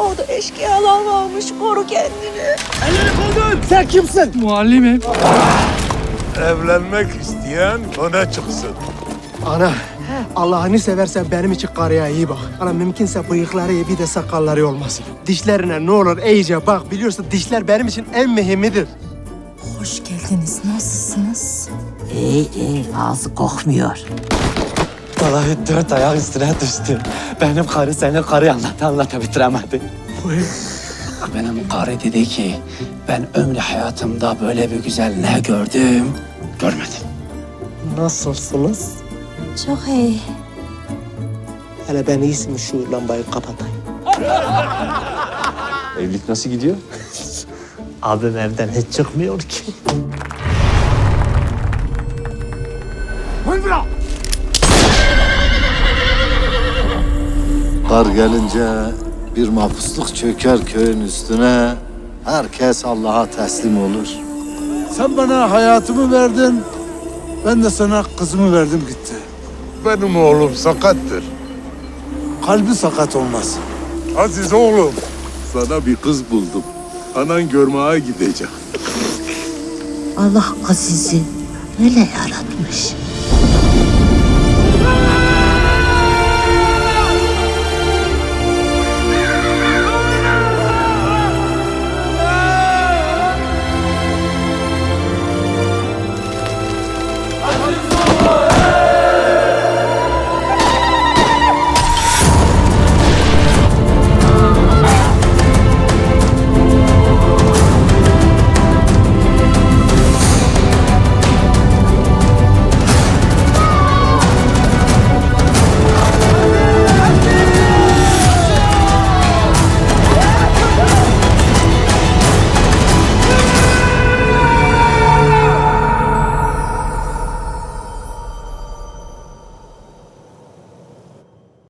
Orada eşkıyalar varmış. Koru kendini. Sen kimsin? Muallimim. Evlenmek isteyen öne çıksın. Ana, Allah'ını seversen benim için karıya iyi bak. Ana mümkünse bıyıkları iyi bir de sakalları olmasın. Dişlerine ne olur iyice bak. Biliyorsun dişler benim için en mühimidir. Hoş geldiniz. Nasılsınız? İyi iyi ağzı kokmuyor. Vallahi dört ayak üstüne düştü. Benim karı senin karıyı anlat anlata bitiremedi. Benim karı dedi ki ben ömrü hayatımda böyle bir güzel ne gördüm görmedim. Nasılsınız? Çok iyi. Hele ben iyisi mi şu lambayı kapatayım. Evlilik nasıl gidiyor? Abim evden hiç çıkmıyor ki. Dar gelince bir mahpusluk çöker köyün üstüne. Herkes Allah'a teslim olur. Sen bana hayatımı verdin. Ben de sana kızımı verdim gitti. Benim oğlum sakattır. Kalbi sakat olmaz. Aziz oğlum, sana bir kız buldum. Anan görmeye gidecek. Allah Aziz'i öyle yaratmış.